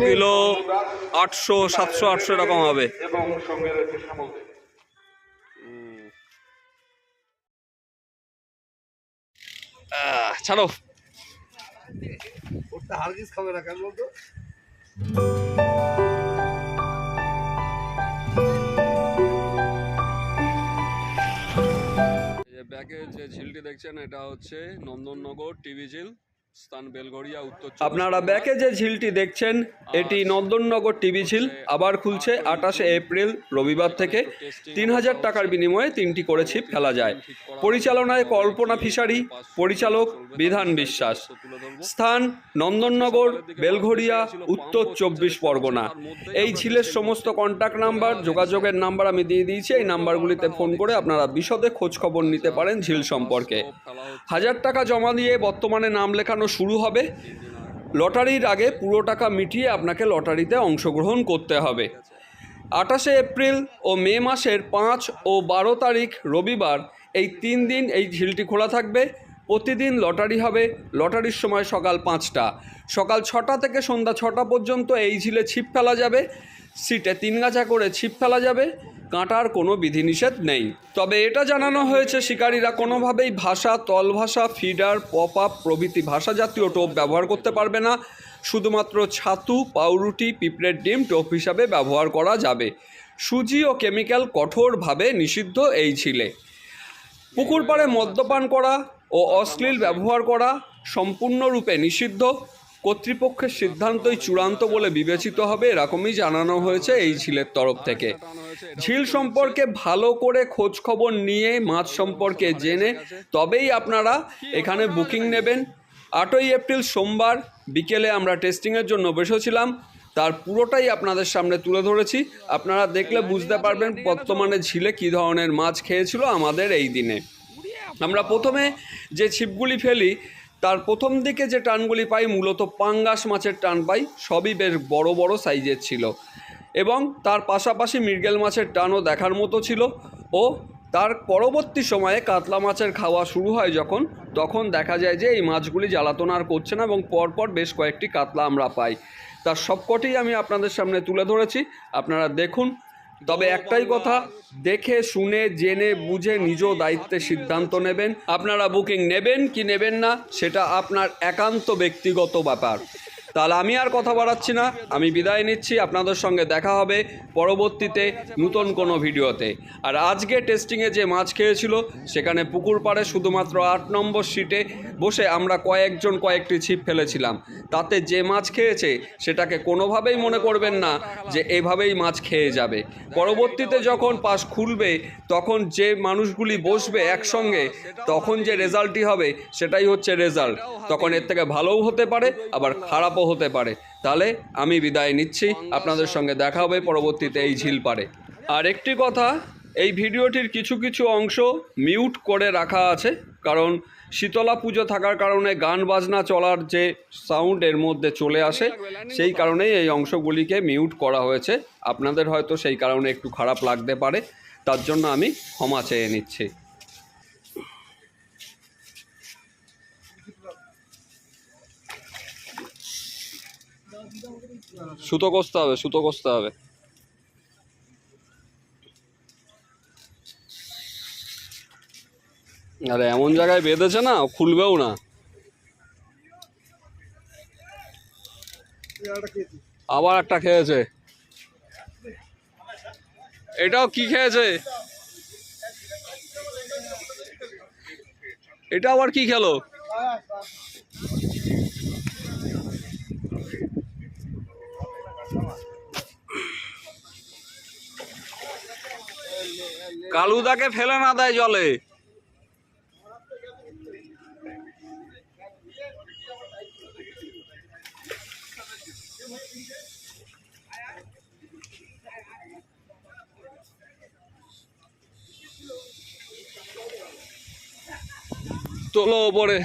Kilo আটশো সাতশো আটশো এরকম হবে। এবং সঙ্গে রয়েছে শ্যামল ছাড়ো। ওটা হারগিস খাবে না কেন বলতো? ব্যাকে যে ঝিলটি দেখছেন এটা হচ্ছে নন্দননগর টিভি ঝিল। আপনারা ব্যাকে যে ঝিলটি দেখছেন এটি নন্দননগর টিভি ঝিল আবার খুলছে আঠাশে এপ্রিল রবিবার থেকে তিন হাজার টাকার বিনিময়ে তিনটি করে ছিপ ফেলা যায়। পরিচালনায় কল্পনা ফিশারি পরিচালক বিধান বিশ্বাস। স্থান নন্দননগর বেলঘরিয়া উত্তর চব্বিশ পরগনা। এই ঝিলের সমস্ত কন্ট্যাক্ট নাম্বার যোগাযোগের নাম্বার আমি দিয়ে দিয়েছি। এই নাম্বারগুলিতে ফোন করে আপনারা বিশদে খোঁজ খবর নিতে পারেন ঝিল সম্পর্কে। হাজার টাকা জমা দিয়ে বর্তমানে নাম লেখানো শুরু হবে। লটারির আগে পুরো টাকা মিটিয়ে আপনাকে লটারিতে অংশগ্রহণ করতে হবে। আঠাশে এপ্রিল ও মে মাসের পাঁচ ও বারো তারিখ রবিবার এই তিন দিন এই ঝিলটি খোলা থাকবে। প্রতিদিন লটারি হবে লটারির সময় সকাল পাঁচটা। সকাল ছটা থেকে সন্ধ্যা ছটা পর্যন্ত এই ঝিলে ছিপ ফেলা যাবে। সিটে তিন গাছা করে ছিপ ফেলা যাবে। কাঁটার কোনো বিধিনিষেধ নেই। তবে এটা জানানো হয়েছে, শিকারীরা কোনোভাবেই ভাষা তল ভাষা ফিডার পপ আপ প্রভৃতি ভাষা জাতীয় টোপ ব্যবহার করতে পারবে না। শুধুমাত্র ছাতু, পাউরুটি, পিঁপড়ের ডিম টোপ হিসাবে ব্যবহার করা যাবে। সুজি ও কেমিক্যাল কঠোরভাবে নিষিদ্ধ এই ছিলে। পুকুর পাড়ে মদ্যপান করা ও অশ্লীল ব্যবহার করা সম্পূর্ণরূপে নিষিদ্ধ। কর্তৃপক্ষের সিদ্ধান্তই চূড়ান্ত বলে বিবেচিত হবে, এরকমই জানানো হয়েছে এই ঝিলের তরফ থেকে। ঝিল সম্পর্কে ভালো করে খোঁজ খবর নিয়ে, মাছ সম্পর্কে জেনে তবেই আপনারা এখানে বুকিং নেবেন। আটই এপ্রিল সোমবার বিকেলে আমরা টেস্টিংয়ের জন্য বসেছিলাম। তার পুরোটাই আপনাদের সামনে তুলে ধরেছি। আপনারা দেখলে বুঝতে পারবেন বর্তমানে ঝিলে কী ধরনের মাছ খেয়েছিল আমাদের এই দিনে। আমরা প্রথমে যে ছিপগুলি ফেলি তার প্রথম দিকে যে টানগুলি পাই, মূলত পাঙ্গাস মাছের টান পাই, সবই বেশ বড় বড় সাইজের ছিল। এবং তার পাশাপাশি মৃগেল মাছের টানও দেখার মতো ছিল ও তার পরবর্তী সময়ে কাতলা মাছের খাওয়া শুরু হয় যখন, তখন দেখা যায় যে এই মাছগুলি জ্বালাতন আর করছে না এবং পরপর বেশ কয়েকটি কাতলা আমরা পাই। তার সবকটি আমি আপনাদের সামনে তুলে ধরেছি, আপনারা দেখুন তবে একটাই কথা, দেখে, শুনে, জেনে, বুঝে নিজ দায়িত্বে সিদ্ধান্ত নেবেন। আপনারা বুকিং নেবেন কি নেবেন না, সেটা আপনার একান্ত ব্যক্তিগত ব্যাপার। তাহলে আমি আর কথা বাড়াচ্ছি না। আমি বিদায় নিচ্ছি। আপনাদের সঙ্গে দেখা হবে পরবর্তীতে নতুন কোনো ভিডিওতে। আর আজকে টেস্টিংয়ে যে মাছ খেয়েছিল, সেখানে পুকুর পাড়ে শুধুমাত্র আট নম্বর সিটে বসে আমরা কয়েকজন কয়েকটি ছিপ ফেলেছিলাম। তাতে যে মাছ খেয়েছে, সেটাকে কোনোভাবেই মনে করবেন না যে এভাবেই মাছ খেয়ে যাবে। পরবর্তীতে যখন পাশ খুলবে, তখন যে মানুষগুলি বসবে একসঙ্গে, তখন যে রেজাল্টটি হবে, সেটাই হচ্ছে রেজাল্ট তখন এর থেকে ভালোও হতে পারে, আবার খারাপও হতে পারে। তাহলে আমি বিদায় নিচ্ছি। আপনাদের সঙ্গে দেখা হবে পরবর্তীতে এই ঝিল পারে আর একটি কথা, এই ভিডিওটির কিছু কিছু অংশ মিউট করে রাখা আছে। কারণ শীতলা পুজো থাকার কারণে গান বাজনা চলার যে সাউন্ড এর মধ্যে চলে আসে, সেই কারণেই এই অংশগুলিকে মিউট করা হয়েছে। আপনাদের হয়তো সেই কারণে একটু খারাপ লাগতে পারে। তার জন্য আমি ক্ষমা চেয়ে নিচ্ছি। সুতো কষতে হবে, সুতো কষতে হবে। আরে এমন জায়গায় বেঁধেছে না, খুলবেও না। আবার একটা খেয়েছে। এটাও কি খেয়েছে? এটা আবার কি খেলো? কালুদাকে ফেলে না দেয় জলে। তোলো ওপরে।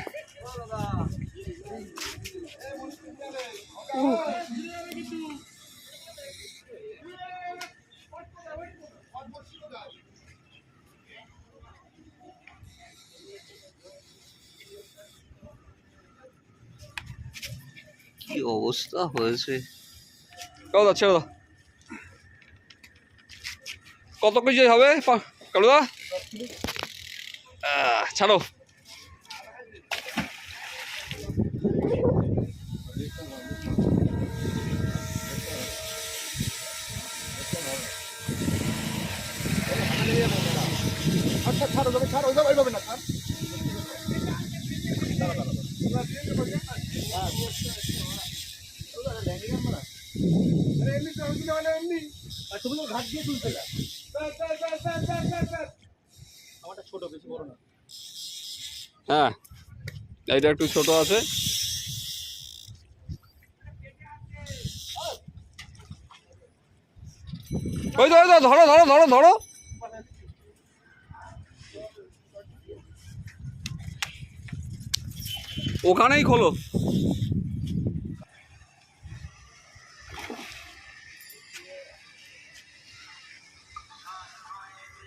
কি অবস্থা হয়েছে? কালো দা ছেড়ে দাও। কত কেজি হবে? পা- কালো দা? আহ, ছাড়ো। হ্যাঁ এইটা একটু ছোট আছে। ওই তো ধরো ধরো ধরো ধরো। ওখানেই খোলো।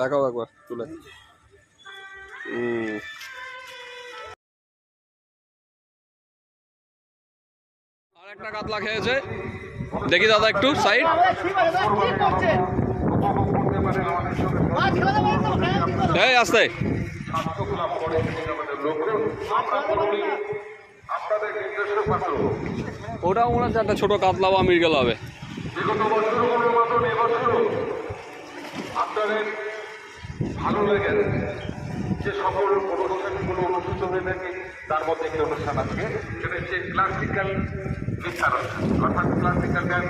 দেখাও একবার তুলে। হুম আর একটা কাতলা খেয়েছে। দেখি দাদা একটু সাইড এই আসতে। ওটাও মনে হচ্ছে একটা ছোট কাতলা বা মৃগেল হবে। আপনাদের ভালো লেগে যে সকল অনুষ্ঠানগুলো অনুষ্ঠিত হয়ে থাকে তার মধ্যে একটি অনুষ্ঠান আছে? সেটা হচ্ছে ক্লাসিক্যাল বিস্তারণ অর্থাৎ ক্লাসিক্যাল গান।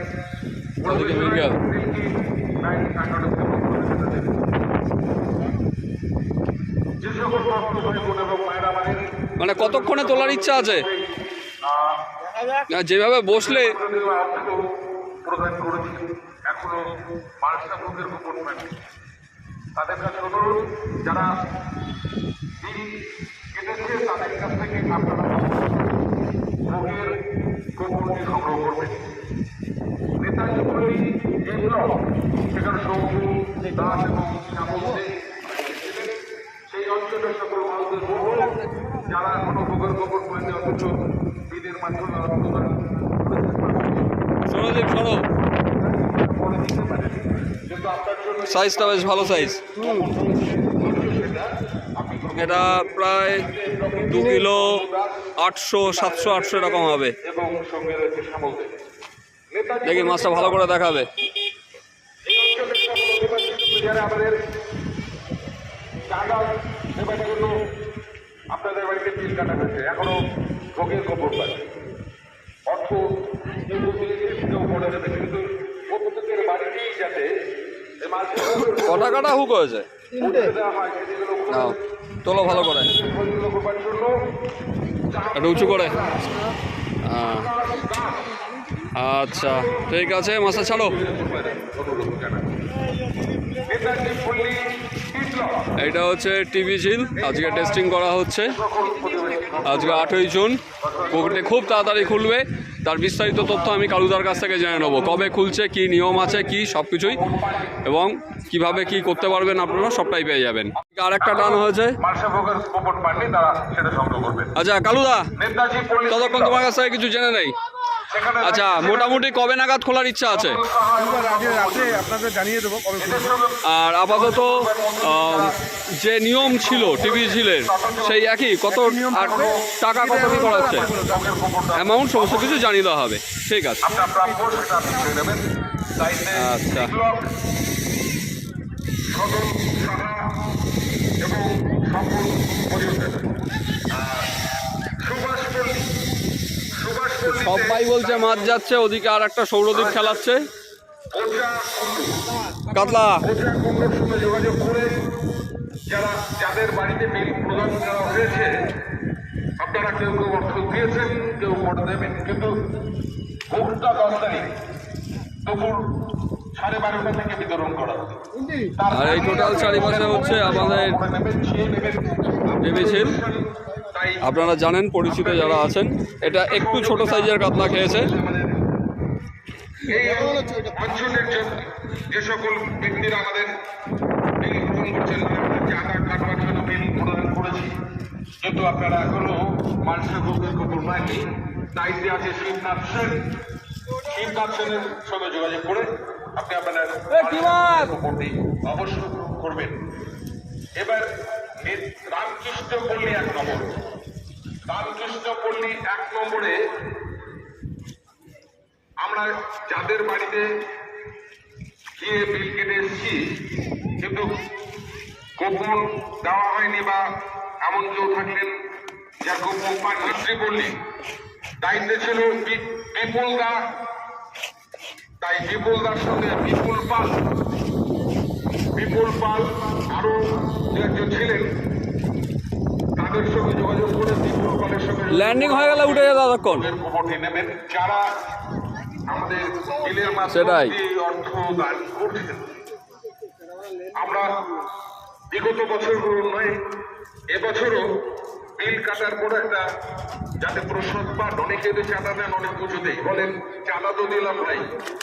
মানে কতক্ষণে তোলার ইচ্ছা আছে? যেভাবে বসলে প্রদান করেছি। এখনও পায়নি তাদের কাছে অনুরোধ, যারা কেটেছে, তাদের কাছ থেকে আপনারা ভোগের গোপনটি সংগ্রহ করবেন। নেতাজি পল্লী যে সেখানে সৌমু দাস এবং ছিলেন। সেই অঞ্চলের সকল মানুষদের বহু যারা এখনও ভোগের গোপন পায়নি অথচ বিদের মাধ্যমে আত্মদান সরদীপ সরো করে দিতে পারেন কিন্তু আপনার জন্য সাইজটা বেশ ভালো সাইজ। এটা প্রায় দু কিলো আটশো, সাতশো, আটশো এরকম হবে। দেখি মাছটা ভালো করে দেখাবে। আপনাদের বাড়িতে কাটা হয়েছে। এখনও পায়। অর্থ কিন্তু বাড়িতেই যাতে কটা কাটা হুক হয়েছে? নাও তোলো ভালো করে। একটু উঁচু করে। আচ্ছা ঠিক আছে মাসা ছাড়ো। এটা হচ্ছে টিভি ঝিল। আজকে টেস্টিং করা হচ্ছে। আজকে আটই জুন। পুকুরটি খুব তাড়াতাড়ি খুলবে। তার বিস্তারিত তথ্য আমি কালুদার কাছ থেকে জেনে নেব। কবে খুলছে কি নিয়ম আছে কি সব কিছুই এবং কীভাবে কি করতে পারবেন আপনারা সবটাই পেয়ে যাবেন। আর একটা টান হয়েছে। আচ্ছা কালুদা ততক্ষণ তোমার কাছ থেকে কিছু জেনে নেই। আচ্ছা মোটামুটি কবে নাগাদ খোলার ইচ্ছা আছে? আর আপাতত যে নিয়ম ছিল টিভি ঝিলের সেই একই কত টাকা কত কি করাচ্ছে সঙ্গের গোপনটা অ্যামাউন্ট সমস্ত কিছু জানিয়ে দেওয়া হবে। ঠিক আছে। আচ্ছা। এবং সবাই বলছে মাছ যাচ্ছে ওদিকে আর একটা সৌরদ্বীপ খেলাচ্ছে। কাতলা। যোগাযোগ করে যারা যাদের বাড়িতে বিল প্রদান করা হয়েছে আপনারা কেউ কেউ অর্থ দিয়েছেন কেউ ভোট দেবেন কিন্তু ভোটটা দশ তারিখ দুপুর সাড়ে বারোটা থেকে বিতরণ করা আর এই টোটাল চারিপাশে হচ্ছে আমাদের করে আপনারা জানেন পরিচিত যারা আছেন এটা একটু ছোট সাইজের কাতলা খেয়েছে। এই অঞ্চলের যে সকল ব্যক্তিরা আমাদের বিল গ্রহণ করছেন আমরা চাঁদা কাটবার জন্য বিল প্রদান করেছি কিন্তু আপনারা এখনও মানুষের ভোগের খবর পায়নি দায়িত্বে আছে শিবনাথ সেন। শিবনাথ সেনের সঙ্গে যোগাযোগ করে আপনি আপনার অবশ্যই করবেন। এবার রামকৃষ্ণ পল্লী এক নম্বর। রামকৃষ্ণ পল্লী এক নম্বরে আমরা যাদের বাড়িতে গিয়ে বিল কেটে এসেছি, কিন্তু গোপন দেওয়া হয়নি বা এমন কেউ থাকলেন যার গোপন পান মিস্ত্রি বললি দায়িত্বে ছিল বিপুল দা। তাই বিপুল দার সঙ্গে বিপুল পাল। বিপুল পাল আরও একজন ছিলেন তাদের সঙ্গে যোগাযোগ করে পালের সঙ্গে ল্যান্ডিং হয়ে গেলে উঠে যেত ততক্ষণ। খবরটি নেবেন যারা আমাদের বিলের সেটাই। এই অর্থ দান করছেন আমরা বিগত বছরগুলো নয় এবছরও বিল কাটার পর একটা যাতে প্রসাদ পান অনেকে চাঁদা দেন অনেক পুজোতেই বলেন চাঁদা তো দিলাম ভাই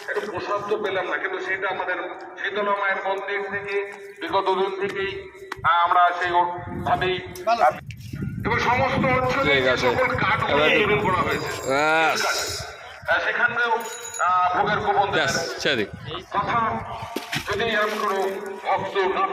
একটা প্রসাদ তো পেলাম না কিন্তু সেটা আমাদের শীতলা মায়ের মন্দির থেকে বিগত দিন থেকেই আমরা সেই ভাবেই এবং সমস্ত অঞ্চলে আছে। সকল কাঠগুলো এবার- করা হয়েছে। ব্যাস। সেখানেও আহ, ভোগের গোপন কথা যদি এরকম কোনো ভক্ত না